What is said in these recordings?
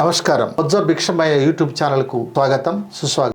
నమస్కారం. బొజ్జ భిక్షమయ్య యూట్యూబ్ ఛానల్కు స్వాగతం సుస్వాగతం.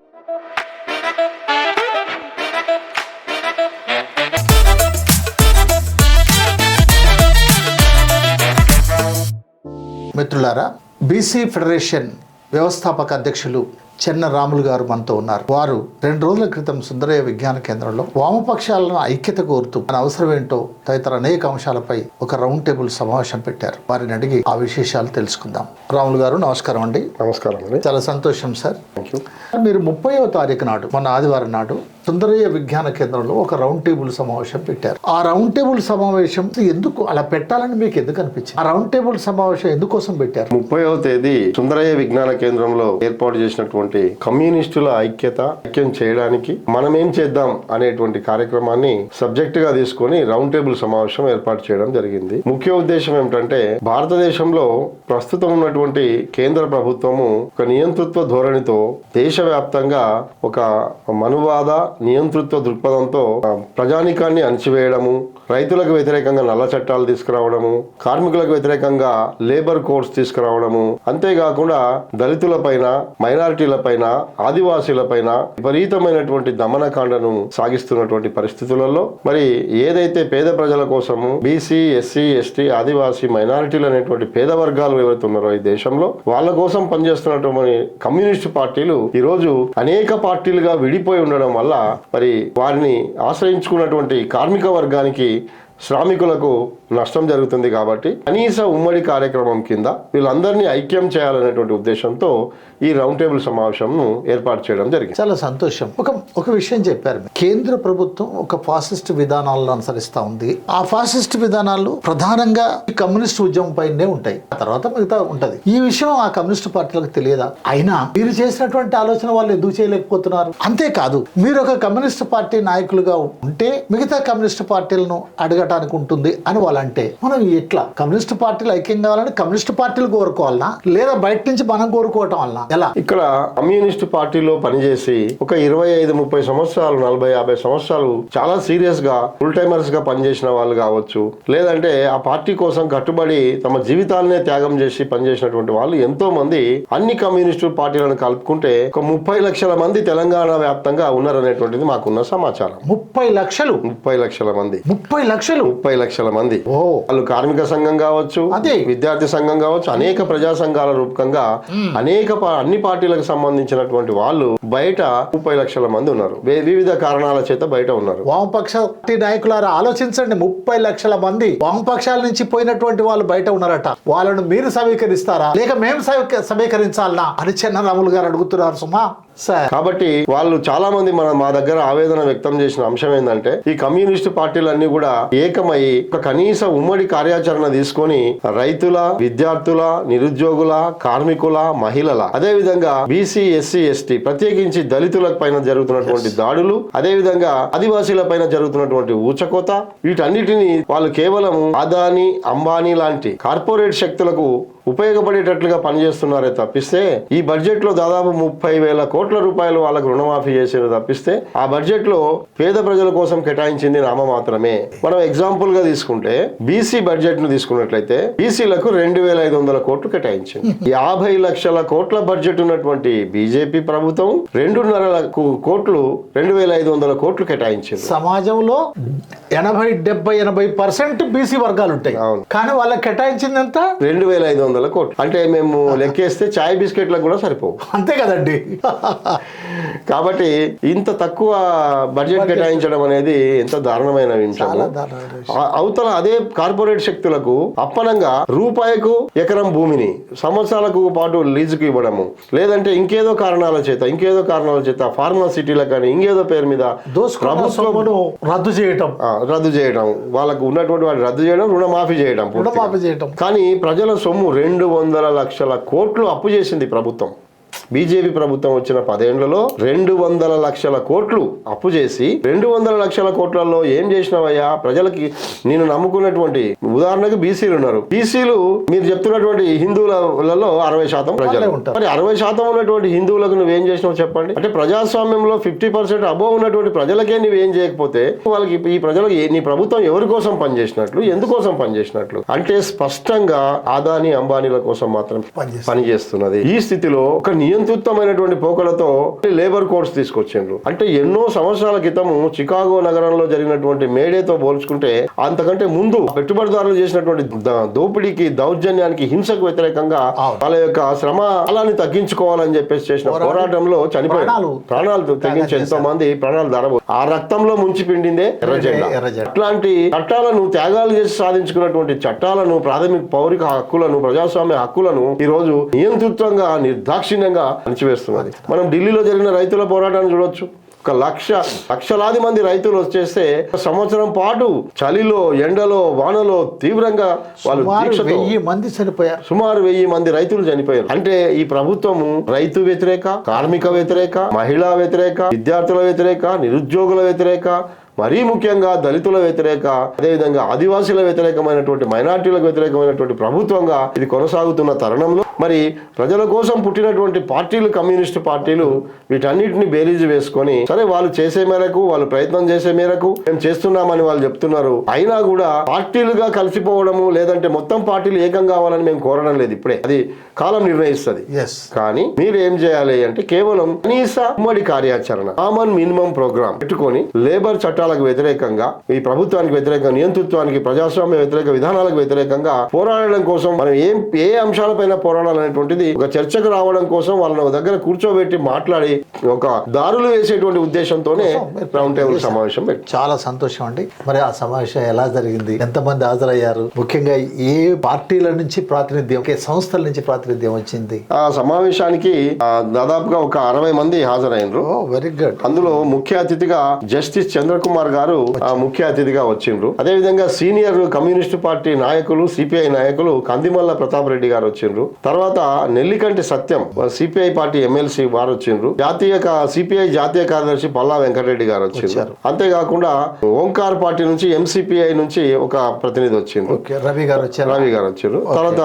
మిత్రులారా బీసీ ఫెడరేషన్ వ్యవస్థాపక అధ్యక్షులు చెన్న రాములు గారు మనతో ఉన్నారు. వారు రెండు రోజుల క్రితం సుందరయ్య విజ్ఞాన కేంద్రంలో వామపక్షాలను ఐక్యత కోరుతూ మన అవసరం ఏంటో తదితర అనేక అంశాలపై ఒక రౌండ్ టేబుల్ సమావేశం పెట్టారు. వారిని అడిగి ఆ విశేషాలు తెలుసుకుందాం. రాములు గారు నమస్కారం అండి. నమస్కారం అండి. చాలా సంతోషం సార్. మీరు ముప్పైవ తారీఖు నాడు మొన్న ఆదివారం నాడు సుందరయ్య విజ్ఞాన కేంద్రంలో ఒక రౌండ్ టేబుల్ సమావేశం పెట్టారు. ఆ రౌండ్ టేబుల్ సమావేశం ఎందుకు అలా పెట్టాలని మీకు ఎందుకు అనిపించింది? ఆ రౌండ్ టేబుల్ సమావేశం ఎందుకోసం పెట్టారు? ముప్పైవ తేదీ సుందరయ్య విజ్ఞాన కేంద్రంలో ఏర్పాటు చేసినటువంటి కమ్యూనిస్టుల ఐక్యత ఐక్యం చేయడానికి మనం ఏం చేద్దాం అనేటువంటి కార్యక్రమాన్ని సబ్జెక్ట్గా తీసుకొని రౌండ్ టేబుల్ సమావేశం ఏర్పాటు చేయడం జరిగింది. ముఖ్య ఉద్దేశం ఏమిటంటే భారతదేశంలో ప్రస్తుతం ఉన్నటువంటి కేంద్ర ప్రభుత్వము ఒక నియంతృత్వ ధోరణితో దేశవ్యాప్తంగా ఒక మనువాద నియంతృత్వ దృక్పథంతో ప్రజానికాన్ని అణచివేయడము రైతులకు వ్యతిరేకంగా నల్ల చట్టాలు తీసుకురావడము కార్మికులకు వ్యతిరేకంగా లేబర్ కోడ్స్ తీసుకురావడము అంతేకాకుండా దళితుల పైన మైనారిటీల పైన ఆదివాసీల పైన విపరీతమైనటువంటి దమనకాండను సాగిస్తున్నటువంటి పరిస్థితులలో మరి ఏదైతే పేద ప్రజల కోసము బీసీ ఎస్సీ ఎస్టీ ఆదివాసీ మైనారిటీలు అనేటువంటి పేద వర్గాలు ఎవరైతే ఉన్నారో ఈ దేశంలో వాళ్ళ కోసం పనిచేస్తున్నటువంటి కమ్యూనిస్ట్ పార్టీలు ఈరోజు అనేక పార్టీలుగా విడిపోయి ఉండడం వల్ల మరి వారిని ఆశ్రయించుకున్నటువంటి కార్మిక వర్గానికి శ్రామికులకు నష్టం జరుగుతుంది కాబట్టి కనీస ఉమ్మడి కార్యక్రమం కింద వీళ్ళందరినీ ఐక్యం చేయాలనేటువంటి ఉద్దేశంతో ఈ రౌండ్ టేబుల్ సమావేశంను ఏర్పాటు చేయడం జరిగింది. చాలా సంతోషం. ఒక ఒక విషయం చెప్పారు. కేంద్ర ప్రభుత్వం ఒక ఫాసిస్ట్ విధానాలను అనుసరిస్తా ఉంది. ఆ ఫాసిస్ట్ విధానాలు ప్రధానంగా ఈ కమ్యూనిస్ట్ ఉద్యమం పైనే ఉంటాయి. ఆ తర్వాత మిగతా ఉంటది. ఈ విషయం ఆ కమ్యూనిస్ట్ పార్టీలకు తెలియదా? అయినా మీరు చేసినటువంటి ఆలోచన వాళ్ళు ఎందుకు చేయలేకపోతున్నారు? అంతేకాదు మీరు ఒక కమ్యూనిస్ట్ పార్టీ నాయకులుగా ఉంటే మిగతా కమ్యూనిస్ట్ పార్టీలను అడగటానికి ఉంటుంది అని వాళ్ళు అంటే మనం ఎట్లా? కమ్యూనిస్ట్ పార్టీలు ఐక్యం కావాలని కమ్యూనిస్ట్ పార్టీలు కోరుకోవాలనా? లేదా బయట నుంచి మనం కోరుకోవటం వలన? ఎలా? ఇక్కడ కమ్యూనిస్ట్ పార్టీలో పనిచేసి ఒక ఇరవై ఐదు ముప్పై సంవత్సరాలు నలభై యాభై సంవత్సరాలు చాలా సీరియస్గా ఫుల్ టైమర్స్గా పనిచేసిన వాళ్ళు కావచ్చు. లేదంటే ఆ పార్టీ కోసం కట్టుబడి తమ జీవితాలనే త్యాగం చేసి పనిచేసినటువంటి వాళ్ళు ఎంతో మంది అన్ని కమ్యూనిస్టు పార్టీలను కలుపుకుంటే ఒక ముప్పై లక్షల మంది తెలంగాణ వ్యాప్తంగా ఉన్నారనేటువంటిది మాకున్న సమాచారం. ముప్పై లక్షలు? ముప్పై లక్షల మంది. ముప్పై లక్షలు? ముప్పై లక్షల మంది. ఓ. వాళ్ళు కార్మిక సంఘం కావచ్చు అదే. విద్యార్థి సంఘం కావచ్చు అనేక ప్రజా సంఘాల రూపకంగా అనేక అన్ని పార్టీలకు సంబంధించినటువంటి వాళ్ళు బయట ముప్పై లక్షల మంది ఉన్నారు. వివిధ కారణాల చేత బయట ఉన్నారు. వామపక్ష నాయకులారా ఆలోచించండి. ముప్పై లక్షల మంది వామపక్షాల నుంచి పోయినటువంటి వాళ్ళు బయట ఉన్నారట. వాళ్ళను మీరు సమీకరిస్తారా? లేక మేము సమీక- సమీకరించాలనా? అని చెన్నరాములు గారు అడుగుతున్నారు సుమా. కాబట్టి వాళ్ళు చాలా మంది మన మా దగ్గర ఆవేదన వ్యక్తం చేసిన అంశం ఏంటంటే ఈ కమ్యూనిస్ట్ పార్టీలన్నీ కూడా ఏకమై ఒక కనీస ఉమ్మడి కార్యాచరణ తీసుకొని రైతుల విద్యార్థుల నిరుద్యోగుల కార్మికుల మహిళల అదే విధంగా బీసీ ఎస్సీ ఎస్టీ ప్రత్యేకించి దళితుల పైన జరుగుతున్నటువంటి దాడులు అదే విధంగా ఆదివాసీల పైన జరుగుతున్నటువంటి ఊచకోత వీటన్నిటిని వాళ్ళు కేవలం అదాని అంబానీ లాంటి కార్పొరేట్ శక్తులకు ఉపయోగపడేటట్లుగా పనిచేస్తున్నారే తప్పిస్తే ఈ బడ్జెట్లో దాదాపు ముప్పై వేల కోట్ల రూపాయలు వాళ్ళకు రుణమాఫీ చేసేది తప్పిస్తే ఆ బడ్జెట్లో పేద ప్రజల కోసం కేటాయించింది నామ మాత్రమే. మనం ఎగ్జాంపుల్గా తీసుకుంటే బీసీ బడ్జెట్ను తీసుకున్నట్లయితే బీసీలకు రెండు వేల ఐదు వందల కోట్లు కేటాయించింది. యాభై లక్షల కోట్ల బడ్జెట్ ఉన్నటువంటి బీజేపీ ప్రభుత్వం రెండున్నర కోట్లు రెండు వేల ఐదు వందల కోట్లు కేటాయించింది. సమాజంలో ఎనభై డెబ్బై ఎనభై పర్సెంట్ బీసీ వర్గాలు ఉంటాయి. కానీ వాళ్ళకి కేటాయించింది ఎంత? రెండు వేల ఐదు వందల కోట్లు. అంటే మేము లెక్కేస్తే చాయ్ బిస్కెట్లకు కూడా సరిపోవు. అంతే కదండి. కాబట్టి ఇంత తక్కువ బడ్జెట్ కేటాయించడం అనేది ఎంత దారుణమైన విషయం. అవతల అదే కార్పొరేట్ శక్తులకు అప్పనంగా రూపాయికు ఎకరం భూమిని సంవత్సరాలకు పాటు లీజుకు ఇవ్వడము లేదంటే ఇంకేదో కారణాల చేత ఇంకేదో కారణాల చేత ఫార్మా సిటీలకు కానీ ఇంకేదో పేరు మీద రద్దు చేయటం. రద్దు చేయడం వాళ్ళకు ఉన్నటువంటి వాటి రద్దు చేయడం రుణమాఫీ చేయడం. రుణమాఫీ చేయటం. కానీ ప్రజల సొమ్ము రెండు వందల లక్షల కోట్లు అప్పు చేసింది ప్రభుత్వం. బీజేపీ ప్రభుత్వం వచ్చిన పదేళ్ళలో రెండు వందల లక్షల కోట్లు అప్పు చేసి రెండు వందల లక్షల కోట్లలో ఏం చేసినావయ్యా? ప్రజలకి నేను నమ్ముకున్నటువంటి ఉదాహరణకు బీసీలు ఉన్నారు. బీసీలు మీరు చెప్తున్నటువంటి హిందువులలో అరవై శాతం ప్రజలు. ఉంటారు. మరి అరవై శాతం ఉన్నటువంటి హిందువులకు నువ్వేం చేసినావు చెప్పండి? అంటే ప్రజాస్వామ్యంలో ఫిఫ్టీ పర్సెంట్ అబోవ్ ఉన్నటువంటి ప్రజలకే నువ్వేం చేయకపోతే వాళ్ళకి ఈ ప్రజలకు నీ ప్రభుత్వం ఎవరి కోసం పనిచేసినట్లు ఎందుకోసం పనిచేసినట్లు? అంటే స్పష్టంగా ఆదాని అంబానీల కోసం మాత్రం. పనిచేస్తున్నది. ఈ స్థితిలో ఒక నియంత్రితమైనటువంటి పోకలతో లేబర్ కోడ్స్ తీసుకొచ్చిండ్రు అంటే ఎన్నో సంవత్సరాల క్రితము చికాగో నగరంలో జరిగినటువంటి మేడేతో పోల్చుకుంటే అంతకంటే ముందు పెట్టుబడిదారులు చేసినటువంటి దోపిడీకి దౌర్జన్యానికి హింసకు వ్యతిరేకంగా. వాళ్ళ యొక్క శ్రమ అలాని తగ్గించుకోవాలని చెప్పేసి చేసిన పోరాటం- పోరాటంలో చనిపోయారు ప్రాణాలు తెగించి ఎంతో మంది ప్రాణాలు ధరబో ఆ రక్తంలో ముంచి పిండిందే ఎర్రజెండా. అట్లాంటి చట్టాలను త్యాగాలు చేసి సాధించుకున్నటువంటి చట్టాలను ప్రాథమిక పౌరిక హక్కులను ప్రజాస్వామ్య హక్కులను ఈ రోజు నియంతృత్వంగా నిర్దాక్షిణ్యంగా అణిచివేస్తున్నది. మనం ఢిల్లీలో జరిగిన రైతుల పోరాటాన్ని చూడొచ్చు. ఒక లక్ష లక్షలాది మంది రైతులు వచ్చేస్తే సంవత్సరం పాటు చలిలో ఎండలో వానలో తీవ్రంగా వాళ్ళు వెయ్యి మంది చనిపోయారు. సుమారు వెయ్యి మంది రైతులు చనిపోయారు. అంటే ఈ ప్రభుత్వము రైతు వ్యతిరేక కార్మిక వ్యతిరేక మహిళా వ్యతిరేక విద్యార్థుల వ్యతిరేక నిరుద్యోగుల వ్యతిరేక మరీ ముఖ్యంగా దళితుల వ్యతిరేక అదేవిధంగా ఆదివాసీల వ్యతిరేకమైనటువంటి మైనార్టీలకు వ్యతిరేకమైనటువంటి ప్రభుత్వంగా ఇది కొనసాగుతున్న తరుణంలో మరి ప్రజల కోసం పుట్టినటువంటి పార్టీలు కమ్యూనిస్టు పార్టీలు వీటన్నిటిని బేరీజు వేసుకొని సరే వాళ్ళు చేసే మేరకు వాళ్ళు ప్రయత్నం చేసే మేరకు మేము చేస్తున్నామని వాళ్ళు చెప్తున్నారు. అయినా కూడా పార్టీలుగా కలిసిపోవడము లేదంటే మొత్తం పార్టీలు ఏకం కావాలని మేము కోరడం లేదు ఇప్పుడే. అది కాలం నిర్ణయిస్తుంది. కానీ మీరు ఏం చేయాలి అంటే కేవలం కనీస ఉమ్మడి కార్యాచరణ కామన్ మినిమం ప్రోగ్రామ్ పెట్టుకొని లేబర్ చట్టాలకు వ్యతిరేకంగా ఈ ప్రభుత్వానికి వ్యతిరేకంగా నియంతృత్వానికి ప్రజాస్వామ్య వ్యతిరేక విధానాలకు వ్యతిరేకంగా పోరాడడం కోసం మనం ఏం ఏ అంశాలపైన పోరాడాలనేటువంటిది ఒక చర్చకు రావడం కోసం వాళ్ళని దగ్గర కూర్చోబెట్టి మాట్లాడి ఒక దారులు వేసేటువంటి ఉద్దేశంతోనే రౌండ్ టేబుల్ సమావేశం చాలా సంతోషం అండి. మరి ఆ సమావేశం ఎలా జరిగింది? ఎంతమంది హాజరయ్యారు? ముఖ్యంగా ఏ పార్టీల నుంచి ప్రాతినిధ్యం ఏ సంస్థల నుంచి ప్రాతినిధ్యం వచ్చింది? ఆ సమావేశానికి దాదాపుగా ఒక అరవై మంది హాజరైనరు వెరీ గుడ్. అందులో ముఖ్య అతిథిగా జస్టిస్ చంద్రకుమార్ గారు ఆ ముఖ్య అతిథిగా వచ్చిండ్రు. అదే విధంగా సీనియర్ కమ్యూనిస్ట్ పార్టీ నాయకులు సిపిఐ నాయకులు కందిమల్ల ప్రతాప్ రెడ్డి గారు వచ్చిండ్రు. తర్వాత Nellikanti Satyam CPI party MLC వారు వచ్చిండ్రు. జాతీయ సిపిఐ జాతీయ కార్యదర్శి పల్లా వెంకటరెడ్డి గారు వచ్చిండ్రు. అంతేకాకుండా ఓంకార్ పార్టీ నుంచి ఎంసిపిఐ నుంచి ఒక ప్రతినిధి వచ్చిండ్రు. రవి గారు వచ్చారు. రవి గారు వచ్చారు తర్వాత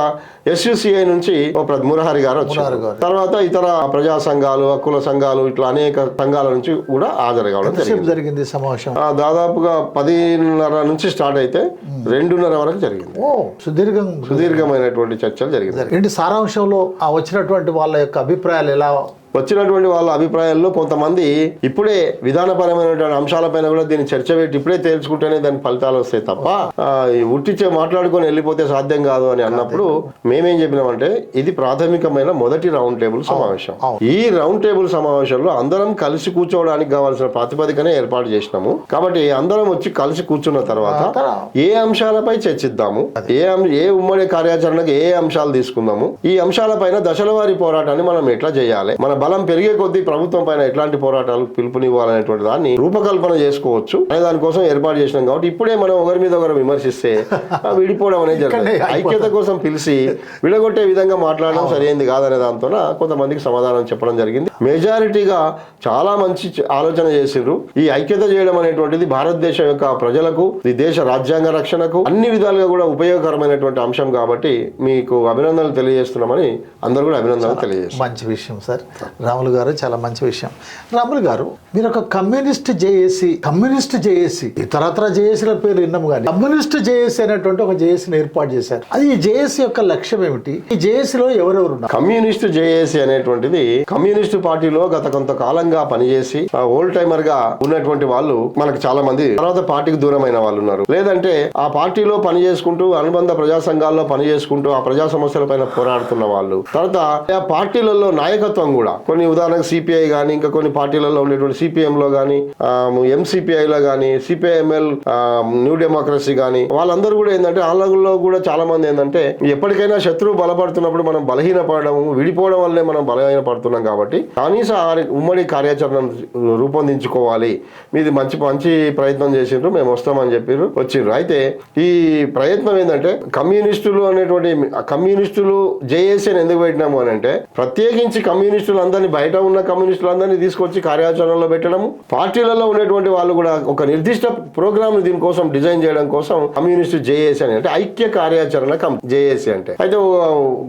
ఎస్యుసిఐ నుంచి మురహరి గారు వచ్చారు గారు. తర్వాత ఇతర ప్రజా సంఘాలు హక్కుల సంఘాలు ఇట్లా అనేక సంఘాల నుంచి కూడా హాజరు కావడం జరిగింది. సమావేశం? దాదాపుగా పదిన్నర నుంచి స్టార్ట్ అయితే రెండున్నర వరకు జరిగింది. ఓ సుదీర్ఘం సుదీర్ఘమైనటువంటి చర్చలు జరిగింది. ఏంటి సారాంశంలో ఆ వచ్చినటువంటి వాళ్ళ యొక్క అభిప్రాయాలు ఎలా వచ్చినటువంటి వాళ్ళ అభిప్రాయాల్లో కొంతమంది ఇప్పుడే విధానపరమైనటువంటి అంశాలపైన కూడా దీన్ని చర్చ పెట్టి ఇప్పుడే తేల్చుకుంటేనే దాని ఫలితాలు వస్తాయి తప్ప ఉట్టిచ్చే మాట్లాడుకొని వెళ్ళిపోతే సాధ్యం కాదు అని అన్నప్పుడు మేమేం చెప్పినామంటే ఇది ప్రాథమికమైన మొదటి రౌండ్ టేబుల్ సమావేశం. ఈ రౌండ్ టేబుల్ సమావేశంలో అందరం కలిసి కూర్చోవడానికి కావాల్సిన ప్రాతిపదికనే ఏర్పాటు చేసినాము. కాబట్టి అందరం వచ్చి కలిసి కూర్చున్న తర్వాత ఏ అంశాలపై చర్చిద్దాము ఏ ఏ ఉమ్మడి కార్యాచరణకు ఏ అంశాలు తీసుకుందాము ఈ అంశాలపైన దశల వారి పోరాటాన్ని మనం ఎట్లా చేయాలి మన బలం పెరిగే కొద్దీ ప్రభుత్వం పైన ఎట్లాంటి పోరాటాలు పిలుపునివ్వాలనేటువంటి దాన్ని రూపకల్పన చేసుకోవచ్చు. అనే దానికోసం ఏర్పాటు చేసినాం కాబట్టి ఇప్పుడే మనం ఒకరి మీద ఒకరు విమర్శిస్తే విడిపోవడం అనేది జరుగుతుంది. ఐక్యత కోసం పిలిచి విడగొట్టే విధంగా మాట్లాడడం సరైనది కాదనే దాంతో కొంతమందికి సమాధానం చెప్పడం జరిగింది. మెజారిటీగా చాలా మంచి ఆలోచన చేసిండ్రు ఈ ఐక్యత చేయడం అనేటువంటిది భారతదేశం యొక్క ప్రజలకు ఈ దేశ రాజ్యాంగ రక్షణకు అన్ని విధాలుగా కూడా ఉపయోగకరమైనటువంటి అంశం కాబట్టి మీకు అభినందనలు తెలియజేస్తున్నామని అందరూ కూడా అభినందనలు తెలియజేస్తారు మంచి విషయం సార్. రాములు గారు చాలా మంచి విషయం. రాములు గారు మీరు ఒక కమ్యూనిస్ట్ జేఏసీ కమ్యూనిస్ట్ జేఏసీ ఇతరత్ర జేఏసీల పేరు విన్నాము కానీ కమ్యూనిస్ట్ జేఏసీ అనేటువంటి ఒక జేఏసీని ఏర్పాటు చేశారు. అది ఈ జేఏసీ యొక్క లక్ష్యం ఏమిటి? ఈ జేఏసీలో ఎవరెవరు ఉన్నారు? కమ్యూనిస్ట్ జేఏసీ అనేటువంటిది కమ్యూనిస్ట్ పార్టీలో గత కొంతకాలంగా పనిచేసి ఆ, ఓల్డ్ టైమర్గా ఉన్నటువంటి వాళ్ళు మనకు చాలా మంది తర్వాత పార్టీకి దూరమైన వాళ్ళు ఉన్నారు. లేదంటే ఆ పార్టీలో పని చేసుకుంటూ అనుబంధ ప్రజా సంఘాల్లో పని చేసుకుంటూ ఆ ప్రజా సమస్యల పైన పోరాడుతున్న వాళ్ళు. తర్వాత ఆ పార్టీలలో నాయకత్వం కూడా కొన్ని ఉదాహరణకు సిపిఐ కానీ ఇంకా కొన్ని పార్టీలలో ఉండేటువంటి సిపిఎం లో కానీ ఎంసీపీఐ లో కానీ సిపిఐఎంఎల్ న్యూ డెమోక్రసీ కానీ వాళ్ళందరూ కూడా ఏంటంటే వాళ్ళలో కూడా చాలా మంది ఏంటంటే ఎప్పటికైనా శత్రువు బలపడుతున్నప్పుడు మనం బలహీన పడడం విడిపోవడం వల్లే మనం బలహీన పడుతున్నాం కాబట్టి కనీస ఉమ్మడి కార్యాచరణ రూపొందించుకోవాలి. మీది మంచి మంచి ప్రయత్నం చేసిండ్రు మేము వస్తామని చెప్పారు వచ్చిండ్రు అయితే ఈ ప్రయత్నం ఏంటంటే కమ్యూనిస్టులు అనేటువంటి కమ్యూనిస్టులు జేఏసీని ఎందుకు పెట్టినాము అని అంటే ప్రత్యేకించి కమ్యూనిస్టులు వాళ్ళందరినీ బయట ఉన్న కమ్యూనిస్టులందరినీ తీసుకొచ్చి కార్యాచరణలో పెట్టడము. పార్టీలలో ఉన్నటువంటి వాళ్ళు కూడా ఒక నిర్దిష్ట ప్రోగ్రామ్ దీనికోసం డిజైన్ చేయడం కోసం కమ్యూనిస్ట్ జేఏసీ అని అంటే ఐక్య కార్యాచరణ జేఏసీ అంటే. అయితే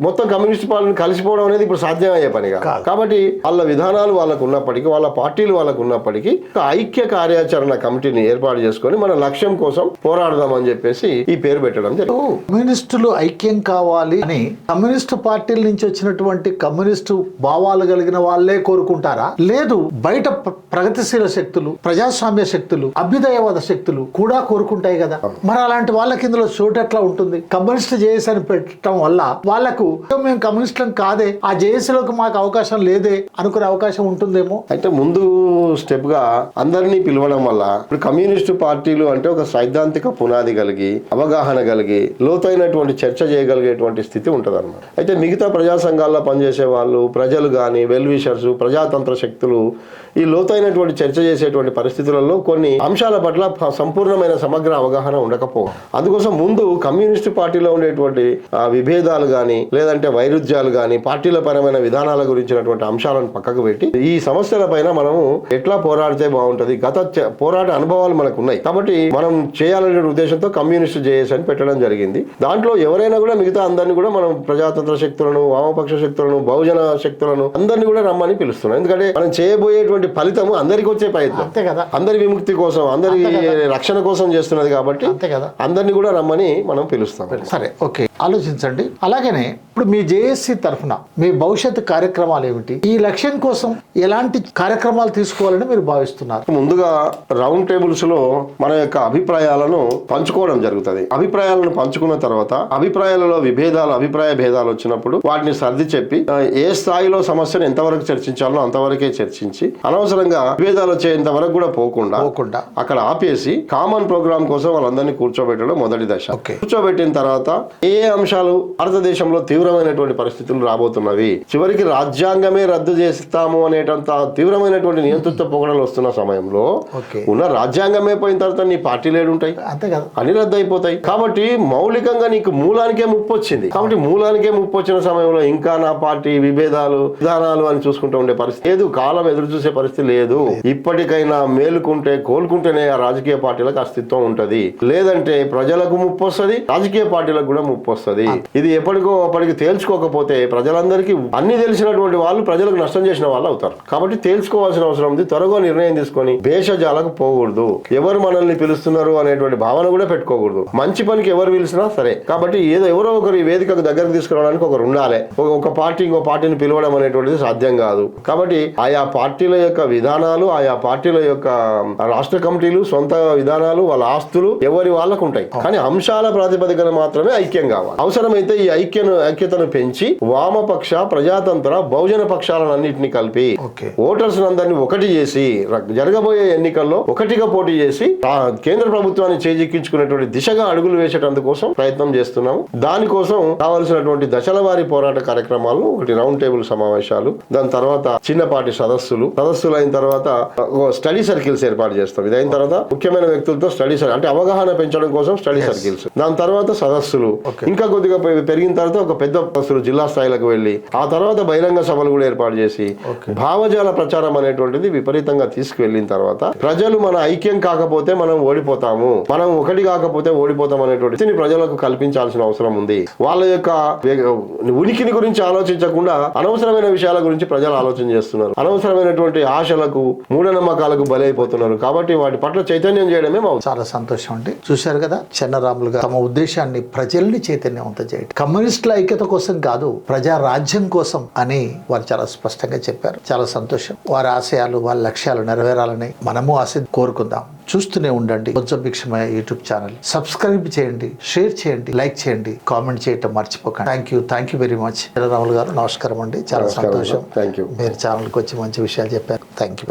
మొత్తం కమ్యూనిస్ట్ పార్టీని కలిసిపోవడం అనేది ఇప్పుడు సాధ్యమయ్యే పని కాదు. కాదు. కాబట్టి వాళ్ళ విధానాలు వాళ్ళకు ఉన్నప్పటికీ వాళ్ళ పార్టీలు వాళ్ళకు ఉన్నప్పటికీ ఒక ఐక్య కార్యాచరణ కమిటీని ఏర్పాటు చేసుకొని మన లక్ష్యం కోసం పోరాడదామని చెప్పేసి ఈ పేరు పెట్టడం జరిగింది. కమ్యూనిస్టులు ఐక్యం కావాలి అని కమ్యూనిస్టు పార్టీల నుంచి వచ్చినటువంటి కమ్యూనిస్టు భావాలు కలిగిన వాళ్ళే కోరుకుంటారా? లేదు బయట ప్ర- ప్రగతిశీల శక్తులు ప్రజాస్వామ్య శక్తులు అభ్యుదయవాద శక్తులు కూడా కోరుకుంటాయి కదా. మరి అలాంటి వాళ్ళకి ఇందులో చోటు ఎట్లా ఉంటుంది? కమ్యూనిస్ట్ జేఏసీ అని పెట్టడం వల్ల వాళ్ళకు మేము కమ్యూనిస్టులం కాదే ఆ జేఏసీలోకి మాకు అవకాశం లేదే అనుకునే అవకాశం ఉంటుందేమో? అయితే ముందు స్టెప్గా అందరినీ పిలవడం వల్ల ఇప్పుడు కమ్యూనిస్టు పార్టీలు అంటే ఒక సైద్ధాంతిక పునాది కలిగి అవగాహన కలిగి లోతైనటువంటి చర్చ చేయగలిగేటువంటి స్థితి ఉంటుంది అయితే మిగతా ప్రజా సంఘాల్లో పనిచేసే వాళ్ళు ప్రజలు కానీ వెల్విషర్స్ ప్రజాతంత్ర శక్తులు ఈ లోతైనటువంటి చర్చ చేసేటువంటి పరిస్థితులలో కొన్ని అంశాల పట్ల సంపూర్ణమైన సమగ్ర అవగాహన ఉండకపో. అందుకోసం ముందు కమ్యూనిస్టు పార్టీలో ఉండేటువంటి ఆ, విభేదాలు కానీ లేదంటే వైరుధ్యాలు కానీ పార్టీల పరమైన విధానాల గురించినటువంటి అంశాలను పక్కకు పెట్టి ఈ సమస్యల పైన మనము ఎట్లా పోరాడితే బాగుంటది? గత పోరాట అనుభవాలు మనకు ఉన్నాయి కాబట్టి మనం చేయాలనే ఉద్దేశంతో కమ్యూనిస్ట్ జేఏసీ అని పెట్టడం జరిగింది. దాంట్లో ఎవరైనా కూడా మిగతా అందరినీ కూడా మనం ప్రజాతంత్ర శక్తులను వామపక్ష శక్తులను బహుజన శక్తులను అందరినీ కూడా రమ్మని పిలుస్తున్నాం. ఎందుకంటే మనం చేయబోయేటువంటి ఫలితము అందరికి వచ్చే ప్రయత్నం. అంతే కదా. అందరి విముక్తి కోసం అందరి రక్షణ కోసం చేస్తున్నది కాబట్టి అంతే కదా. అందరినీ కూడా రమ్మని మనం పిలుస్తాం. సరే ఓకే. ఆలోచించండి. అలాగనే ఇప్పుడు మీ జేఏసీ తరఫున మీ భవిష్యత్తు కార్యక్రమాలు ఏమిటి? ఈ లక్ష్యం కోసం ఎలాంటి కార్యక్రమాలు తీసుకోవాలని మీరు భావిస్తున్నారు? ముందుగా రౌండ్ టేబుల్స్లో మన యొక్క అభిప్రాయాలను పంచుకోవడం జరుగుతుంది. అభిప్రాయాలను పంచుకున్న తర్వాత అభిప్రాయాలలో విభేదాలు అభిప్రాయ భేదాలు వచ్చినప్పుడు వాటిని సర్ది చెప్పి ఏ స్థాయిలో సమస్యను ఎంతవరకు చర్చించాలో అంతవరకే చర్చించి అనవసరంగా విభేదాలు వచ్చేంత వరకు కూడా పోకుండా పోకుండా. అక్కడ ఆపేసి కామన్ ప్రోగ్రామ్ కోసం వాళ్ళందరినీ కూర్చోబెట్టడం మొదటి దశ. కూర్చోబెట్టిన తర్వాత ఏ అంశాలు భారతదేశంలో తీవ్రమైనటువంటి పరిస్థితులు రాబోతున్నవి చివరికి రాజ్యాంగమే రద్దు చేస్తాము అనేటంత తీవ్రమైనటువంటి నియంతృత్వ పొగడలు వస్తున్న సమయంలో. ఉన్న రాజ్యాంగమే పోయిన తర్వాత నీ పార్టీలు ఏడుంటాయి అంతే కదా. అన్ని రద్దు అయిపోతాయి కాబట్టి మౌలికంగా నీకు మూలానికే ముప్పు వచ్చింది. కాబట్టి మూలానికే ముప్పు వచ్చిన సమయంలో ఇంకా నా పార్టీ విభేదాలు విధానాలు అని చూసుకుంటూ ఉండే పరిస్థితి లేదు. కాలం ఎదురు చూసే పరిస్థితి లేదు. ఇప్పటికైనా మేలుకుంటే కోలుకుంటేనే ఆ రాజకీయ పార్టీలకు అస్తిత్వం ఉంటది. లేదంటే ప్రజలకు ముప్పు వస్తుంది రాజకీయ పార్టీలకు కూడా ముప్పు వస్తుంది. ఇది ఎప్పటికో అప్పటికి తేల్చుకోకపోతే ప్రజలందరికీ అన్ని తెలిసినటువంటి వాళ్ళు ప్రజలకు నష్టం చేసిన వాళ్ళు అవుతారు. కాబట్టి తేల్చుకోవాల్సిన అవసరం ఉంది. త్వరగా నిర్ణయం తీసుకొని భేషజాలకు పోకూడదు. ఎవరు మనల్ని పిలుస్తున్నారు అనేటువంటి భావన కూడా పెట్టుకోకూడదు. మంచి పనికి ఎవరు పిలిచినా సరే. కాబట్టి ఏదో ఎవరో ఒకరు ఈ వేదికకు దగ్గరకు తీసుకురావడానికి ఒకరు ఉండాలి. ఒక- ఒక పార్టీ ఇంకో పార్టీని పిలవడం అనేటువంటిది సాధ్యం కాదు. కాబట్టి ఆయా పార్టీల యొక్క విధానాలు ఆయా పార్టీల యొక్క రాష్ట్ర కమిటీలు సొంత విధానాలు వాళ్ళ ఆస్తులు ఎవరి వాళ్ళకు ఉంటాయి. కానీ అంశాల ప్రాతిపదికన మాత్రమే ఐక్యం కావాలి. అవసరమైతే ఈ ఐక్యను ఐక్యతను పెంచి వామపక్ష ప్రజాతంత్ర బహుజన పక్షాలన్నింటినీ కలిపి. ఓటర్స్ అందరినీ ఒకటి చేసి జరగబోయే ఎన్నికల్లో ఒకటిగా పోటీ చేసి కేంద్ర ప్రభుత్వాన్ని చేజిక్కించుకునేటువంటి దిశగా అడుగులు వేసేటందుకు కోసం ప్రయత్నం చేస్తున్నాము. దానికోసం కావలసినటువంటి దశల వారి పోరాట కార్యక్రమాలను ఒకటి రౌండ్ టేబుల్ సమావేశాలు దాని తర్వాత చిన్నపాటి సదస్సులు. సదస్సులు అయిన తర్వాత స్టడీ సర్కిల్స్ ఏర్పాటు చేస్తాం. ఇది అయిన తర్వాత ముఖ్యమైన వ్యక్తులతో స్టడీ అంటే అవగాహన పెంచడం కోసం స్టడీ సర్కిల్స్. దాని తర్వాత సదస్సులు. ఇంకా కొద్దిగా పెరిగిన తర్వాత ఒక పెద్ద సదస్సులు జిల్లా స్థాయిలకు వెళ్ళి ఆ తర్వాత బహిరంగ సభలు కూడా ఏర్పాటు చేసి భావజాల ప్రచారం అనేటువంటిది విపరీతంగా తీసుకువెళ్ళిన తర్వాత ప్రజలు మన ఐక్యం కాకపోతే మనం ఓడిపోతాము. మనం ఒకటి కాకపోతే ఓడిపోతాం అనేటువంటి ప్రజలకు కల్పించాల్సిన అవసరం ఉంది. వాళ్ళ యొక్క ఉనికిని గురించి ఆలోచించకుండా అనవసరమైన విషయాల గురించి ప్రజలు ఆలోచన చేస్తున్నారు. అనవసరమైనటువంటి ఆశలకు మూఢనమ్మకాలకు బలైపోతున్నారు. కాబట్టి వాటి పట్ల చైతన్యం చేయడమే మా చాలా సంతోషం అండి. చూశారు కదా చెన్నరాములు తమ ఉద్దేశాన్ని ప్రజల్ని చైతన్యవంతం చేయడం కమ్యూనిస్టుల ఐక్యత కోసం కాదు ప్రజా రాజ్యం కోసం అని వారు చాలా స్పష్టంగా చెప్పారు. చాలా సంతోషం. వారి ఆశయాలు వారి లక్ష్యాలు నెరవేరాలని మనము ఆశ కోరుకుందాం. చూస్తూనే ఉండండి. Bhikshamaiah YouTube channel. సబ్స్క్రైబ్ చేయండి షేర్ చేయండి లైక్ చేయండి కామెంట్ చేయటం మర్చిపోకండి. Thank you thank you very much Chennaramulu గారు నమస్కారం అండి. చాలా. సంతోషం. మీరు ఛానల్కి వచ్చి మంచి విషయాలు చెప్పారు. Thank you